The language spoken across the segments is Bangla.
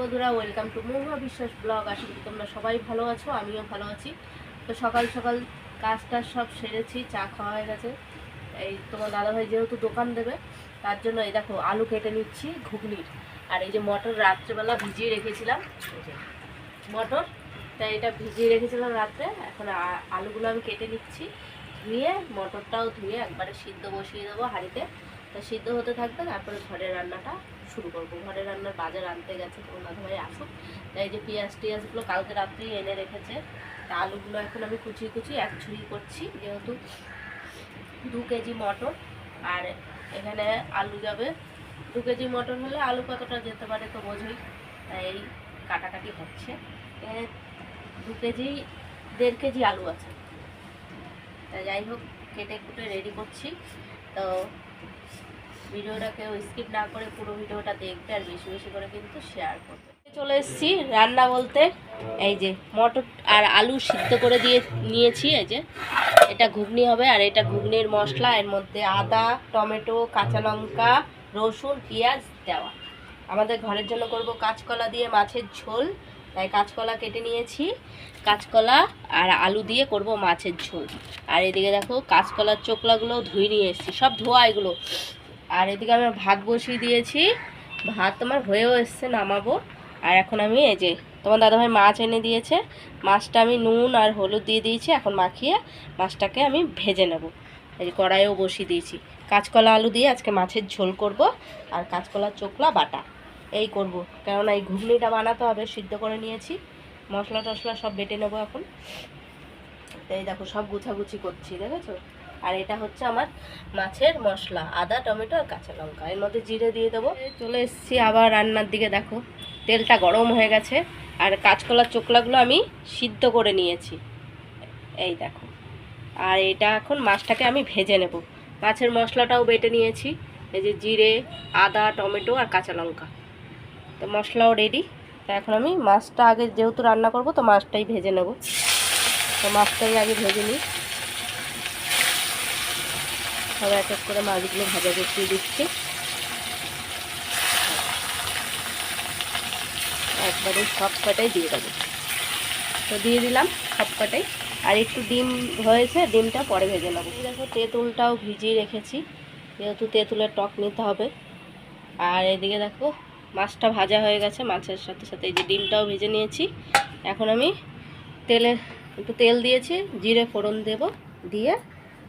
বন্ধুরা ওয়েলকাম টু মহুয়া বিশ্বাস ব্লগ আশা করি তোমরা সবাই ভালো আছো, আমিও ভালো আছি। তো সকাল সকাল কাজ টাজ সব সেরেছি, চা খাওয়া হয়ে গেছে। এই তোমার দাদাভাই যেহেতু দোকান দেবে, তার জন্য এই দেখো আলু কেটে নিচ্ছি, ঘুগনির। আর এই যে মটর রাত্রেবেলা ভিজিয়ে রেখেছিলাম মটর, তাই এটা ভিজিয়ে রেখেছিলাম রাত্রে। এখন আলুগুলো আমি কেটে নিচ্ছি, ধুয়ে মটরটাও ধুয়ে একবারে সিদ্ধ বসিয়ে দেবো হাঁড়িতে। তা সিদ্ধ হতে থাকবে, তারপরে ঘরের রান্নাটা শুরু করব। ঘরে রান্নার বাজার আনতে গেছে তোমার দাদাভাই আসুক। তাই যে পেঁয়াজ টিয়াজগুলো কালকে রাত্রেই এনে রেখেছে, তা আলুগুলো এখন আমি কুচি কুচি এক ছুরি করছি, যেহেতু দু কেজি মটর আর এখানে আলু যাবে। দু কেজি মটর হলে আলু কতটা যেতে পারে তো বোঝোই, তাই কাটাকাটি হচ্ছে। এখানে দু কেজি, দেড় কেজি আলু আছে। যাই হোক, কেটে কুটে রেডি করছি। তো ভিডিওটা কেউ স্কিপ না করে পুরো ভিডিওটা দেখবে আর বেশি বেশি করে কিন্তু শেয়ার করবে। চলে এসেছি রান্না বলতে, এই যে মটর আর আলু সিদ্ধ করে দিয়ে নিয়েছি, এই যে। এটা ঘুগনি হবে আর এটা ঘুগনির মশলা, এর মধ্যে আদা, টমেটো, কাঁচা লঙ্কা, রসুন, পেঁয়াজ দেওয়া। আমাদের ঘরের জন্য করব কাঁচকলা দিয়ে মাছের ঝোল, তাই কাঁচকলা কেটে নিয়েছি। কাঁচকলা আর আলু দিয়ে করব মাছের ঝোল। আর এদিকে দেখো কাঁচকলার চোকলাগুলো ধুয়ে নিয়ে এসেছি। সব ধোয়া এগুলো। আর এদিকে আমি ভাত বসিয়ে দিয়েছি। ভাত তোমার হয়েও এসছে নামাবো। আর এখন আমি এই যে তোমার দাদাভাই মাছ এনে দিয়েছে। মাছটা আমি নুন আর হলুদ দিয়ে দিয়েছি। এখন মাখিয়ে মাছটাকে আমি ভেজে নেব। এই যে কড়াইও বসিয়ে দিয়েছি। কাঁচকলা আলু দিয়ে আজকে মাছের ঝোল করব। আর কাঁচকলার চোখলা বাটা এই করব। কেননা এই ঘুগনিটা বানাতে হবে, সিদ্ধ করে নিয়েছি। মশলা টশলা সব বেটে নেব এখন। এই দেখো সব গুছাগুছি করছি, দেখেছ? আর এটা হচ্ছে আমার মাছের মশলা, আদা, টমেটো আর কাঁচা লঙ্কা। এর মধ্যে জিরে দিয়ে দেবো। চলে এসেছি আবার রান্নার দিকে, দেখো, তেলটা গরম হয়ে গেছে। আর কাঁচকলার চোকলাগুলো আমি সিদ্ধ করে নিয়েছি। এই দেখো। আর এটা এখন মাছটাকে আমি ভেজে নেব। মাছের মশলাটাও বেটে নিয়েছি। এই যে জিরে, আদা, টমেটো আর কাঁচা লঙ্কা। তো মশলাও রেডি তো এখন আমি মাছটা আগে যেহেতু রান্না করব, তো মাছটাই ভেজে নেব। তো মাছটাই আগে ভেজে নিই। সব এক এক করে মাছগুলো ভাজা বসিয়ে দিচ্ছি। একবারে সব কটাই দিয়ে দেবো। তো দিয়ে দিলাম সব কটাই আর একটু ডিম হয়েছে, ডিমটা পরে ভেজে নেব। দেখো, তেঁতুলটাও ভিজিয়ে রেখেছি। যেহেতু তেঁতুলের টক নিতে হবে। আর এদিকে দেখো, মাছটা ভাজা হয়ে গেছে মাছের সাথে সাথে। এই যে ডিমটাও ভেজে নিয়েছি। এখন আমি তেলে, একটু তেল দিয়েছি, জিরে ফোড়ন দেব, দিয়ে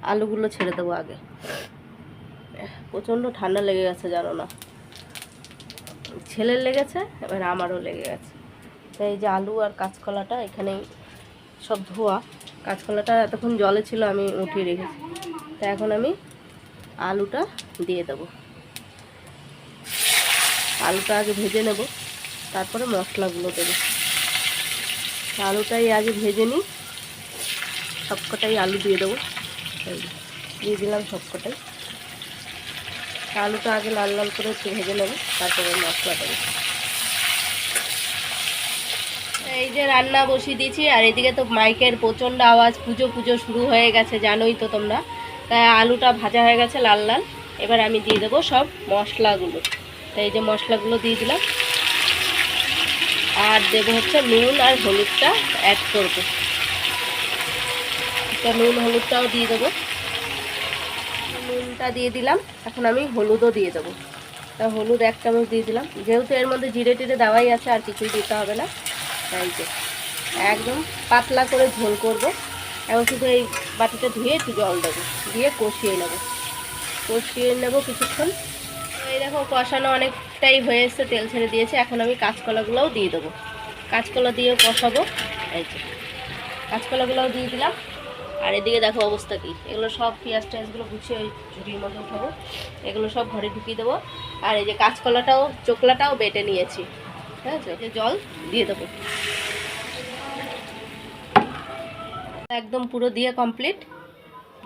আলুগুলো ছেড়ে দেবো আগে। প্রচণ্ড ঠান্ডা লেগে গেছে, জানো না। ছেলের লেগেছে, এবার আমারও লেগে গেছে। তো এই যে আলু আর কাঁচকলাটা, এখানেই সব ধোয়া। কাঁচকলাটা এতক্ষণ জলে ছিল, আমি উঠিয়ে রেখেছি। তো এখন আমি আলুটা দিয়ে দেবো। আলুটা আগে ভেজে নেব, তারপরে মশলাগুলো দেবো। আলুটাই আগে ভেজে নিই, সবকটাই আলু দিয়ে দেবো। এই দিয়ে দিলাম সবকটাই। আলুটা আগে লাল লাল করে একটু ভেজে নেব, তারপরে মশলা দেবো এই যে রান্না বসিয়ে দিয়েছি, আর এদিকে তো মাইকের প্রচণ্ড আওয়াজ, পুজো পুজো শুরু হয়ে গেছে, জানোই তো তোমরা। তাই আলুটা ভাজা হয়ে গেছে লাল লাল। এবার আমি দিয়ে দেবো সব মশলাগুলো। তাই এই যে মশলাগুলো দিয়ে দিলাম। আর দেবো হচ্ছে নুন আর হলুদটা অ্যাড করব। তো নুন, হলুদটাও দিয়ে দেবো। নুনটা দিয়ে দিলাম। এখন আমি হলুদও দিয়ে দেবো। তা হলুদ এক চামচ দিয়ে দিলাম। যেহেতু এর মধ্যে জিরে টিরে দেওয়াই আছে, আর কিছুই দিতে হবে না। তাই যে, একদম পাতলা করে ঝোল করব। এখন শুধু এই বাটিটা ধুয়ে একটু জল দেবো। দিয়ে কষিয়ে নেব। কষিয়ে নেব কিছুক্ষণ। এই দেখো, কষানো অনেকটাই হয়ে এসছে, তেল ছেড়ে দিয়েছে। এখন আমি কাঁচকলাগুলোও দিয়ে দেবো। কাঁচকলা দিয়ে কষাবো। এই যে, কাঁচকলাগুলোও দিয়ে দিলাম। আর এদিকে দেখো অবস্থা কি? এগুলো সব পেঁয়াজ টেয়াজগুলো গুছিয়ে ওই ঝুড়ির মতো উঠাবো। এগুলো সব ঘরে ঢুকিয়ে দেবো। আর এই যে কাঁচকলাটাও, চোকলাটাও বেটে নিয়েছি। ঠিক আছে? জল দিয়ে দেবো। একদম পুরো দিয়ে কমপ্লিট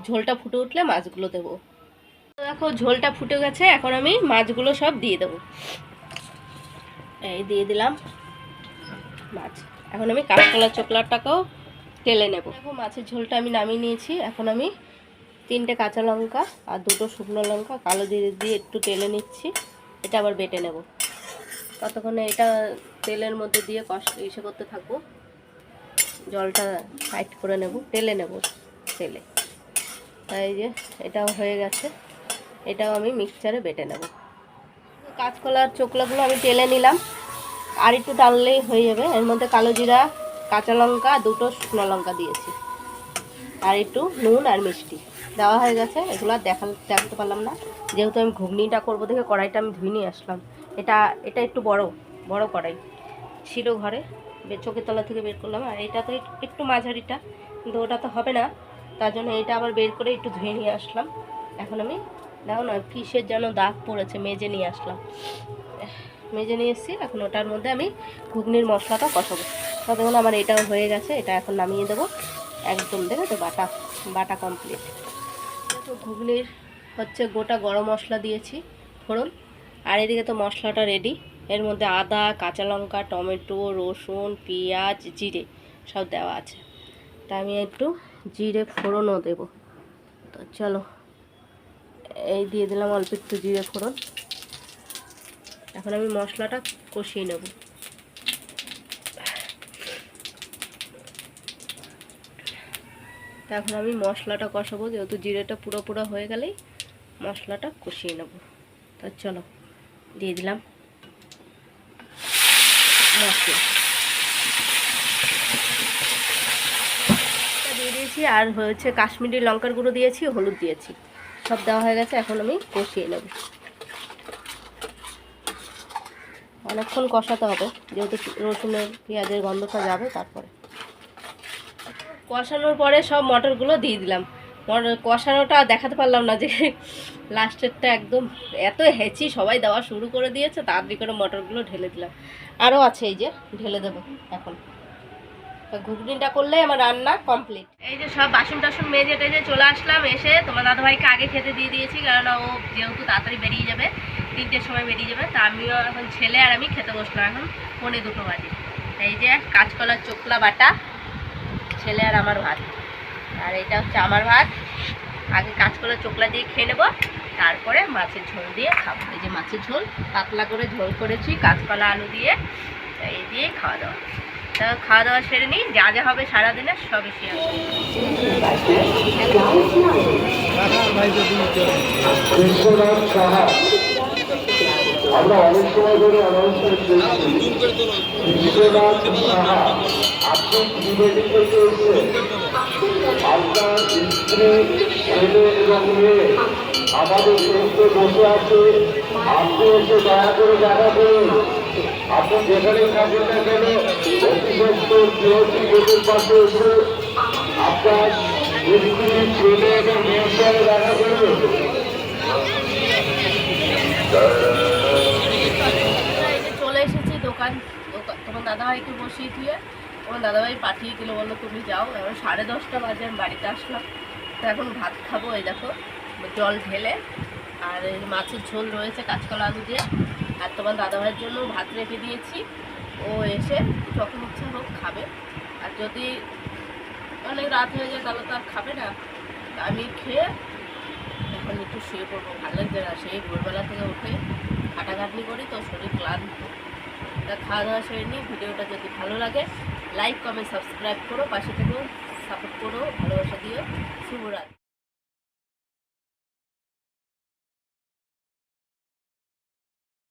ঝোলটা ফুটে উঠলে মাছগুলো দেবো। দেখো ঝোলটা ফুটে গেছে, এখন আমি মাছগুলো সব দিয়ে দেবো। এই দিয়ে দিলাম মাছ। এখন আমি কাঁচকলা চোকলাটাকেও তেলে নেব। মাছের ঝোলটা আমি নামিয়ে নিয়েছি। এখন আমি তিনটে কাঁচা লঙ্কা আর দুটো শুকনো লঙ্কা, কালো জিরে দিয়ে একটু তেলে নিচ্ছি। এটা আবার বেটে নেব। ততক্ষণে এটা তেলের মধ্যে দিয়ে কষ্ট ইসে করতে থাকব। জলটা টাইট করে নেব। তেলে নেব তেলে। তাই যে এটাও হয়ে গেছে। এটাও আমি মিক্সচারে বেটে নেব। কাঁচকলার চোকলাগুলো আমি তেলে নিলাম। আর একটু টানলেই হয়ে যাবে। এর মধ্যে কালো জিরা কাঁচা লঙ্কা, দুটো শুকনো লঙ্কা দিয়েছি। আর একটু নুন আর মিষ্টি। দেওয়া হয়ে গেছে, এগুলো দেখা দেখাতে পারলাম না। যেহেতু আমি ঘুগনিটা করব দেখে কড়াইটা আমি ধুয়ে নিয়ে আসলাম। এটা এটা একটু বড় বড় কড়াই। ছিল ঘরে চোখের তলা থেকে বের করলাম। আর এটা তো একটু মাঝারিটা, কিন্তু ওটা তো হবে না। তার জন্য এটা আবার বের করে একটু ধুয়ে নিয়ে আসলাম। এখন আমি দেখো না, কিসের যেন দাগ পড়েছে, মেজে নিয়ে আসলাম। মেজে নিয়ে এসেছি, এখন ওটার মধ্যে আমি ঘুগনির মশলাটা কষাবো। তো দেখুন আমার এটাও হয়ে গেছে, এটা এখন নামিয়ে দেবো। একদম দেখে তো বাটা বাটা কমপ্লিট তো ঘুগনির হচ্ছে গোটা গরম মশলা দিয়েছি, ফোড়ন। আর এদিকে তো মশলাটা রেডি এর মধ্যে আদা, কাঁচা লঙ্কা, টমেটো, রসুন, পেঁয়াজ, জিরে সব দেওয়া আছে। তা আমি একটু জিরে ফোড়নও দেব। তো চলো, এই দিয়ে দিলাম অল্প একটু জিরে ফোড়ন। এখন আমি মশলাটা কষিয়ে নেব। এখন আমি মশলাটা কষাবো, যেহেতু জিরেটা পুরো পুরো হয়ে গেলেই মশলাটা কষিয়ে নেব। তা চলো, দিয়ে দিলাম মশলা। দিয়ে দিয়েছি, আর হয়েছে কাশ্মীরি লঙ্কার গুঁড়ো দিয়েছি, হলুদ দিয়েছি। সব দেওয়া হয়ে গেছে, এখন আমি কষিয়ে নেব। অনেকক্ষণ কষাতে হবে, যেহেতু রসুনের পেঁয়াজের গন্ধটা যাবে তারপরে। কষানোর পরে সব মটরগুলো দিয়ে দিলাম। কষানোটা দেখাতে পারলাম না যে লাস্টেরটা একদম এত হেঁচি সবাই দেওয়া শুরু করে দিয়েছে, তাড়াতাড়ি করে মটরগুলো ঢেলে দিলাম। আরও আছে এই যে, ঢেলে দেবো এখন। ঘুগনিটা করলে আমার রান্না কমপ্লিট এই যে সব বাসন টাসন মেজে টেজে চলে আসলাম এসে, তোমার দাদাভাইকে আগে খেতে দিয়ে দিয়েছি কারণ ও যেহেতু তাড়াতাড়ি বেরিয়ে যাবে, তিনটের সময় বেরিয়ে যাবে, তা আমিও এখন ছেলে আর আমি খেতে বসলাম এখন, পৌনে দুটো বাজে। এই যে কাঁচকলার চোখলা বাটা ছেলে আর আমার ভাত। আর এটা হচ্ছে আমার ভাত। আগে কাঁচকলা চোকলা দিয়ে খেয়ে নেব, তারপরে মাছের ঝোল দিয়ে খাব। এই যে মাছের ঝোল, পাতলা করে ঝোল করেছি কাঁচকলা, আলু দিয়ে। এই দিয়ে খাওয়া দাওয়া। তা খাওয়া দাওয়া সেরে নিই, যা যা হবে সারাদিনে সবই বিশ্বনাথ আমরা অনেক সময় ধরে আপনি ত্রিবেদী থেকে আপনার স্ত্রী ছেলে এবং মেয়ে আমাদের দেশে বসে আছে আপনি এসে করে চলে এসেছি দোকান দোকান, তোমার দাদাভাইকে বসিয়ে দিয়ে। তোমার দাদাভাই পাঠিয়ে দিল, বলল, তুমি যাও। এবার সাড়ে দশটা বাজে, আমি বাড়িতে আসলাম। তো এখন ভাত খাব, এই দেখো, জল ঢেলে, আর মাছের ঝোল রয়েছে কাঁচকলা আলু দিয়ে। আর তোমার দাদাভাইয়ের জন্য ভাত রেখে দিয়েছি। ও এসে যখন ইচ্ছা হোক খাবে। আর যদি অনেক রাত হয়ে যায়, তাহলে তো আর খাবে না। আমি খেয়ে এখন একটু শুয়ে পড়ব। ভালো লাগবে না, সেই ভোরবেলা থেকে উঠে হাঁটাঘাটনি করি, তো শরীর ক্লান্ত। তা খাওয়া দাওয়া সেরে নিই, ভিডিওটা যদি ভালো লাগে লাইক কমেন্ট সাবস্ক্রাইব করো পাশে থেকেও সাপোর্ট করো ভালোবাসা দিও। শুভরাত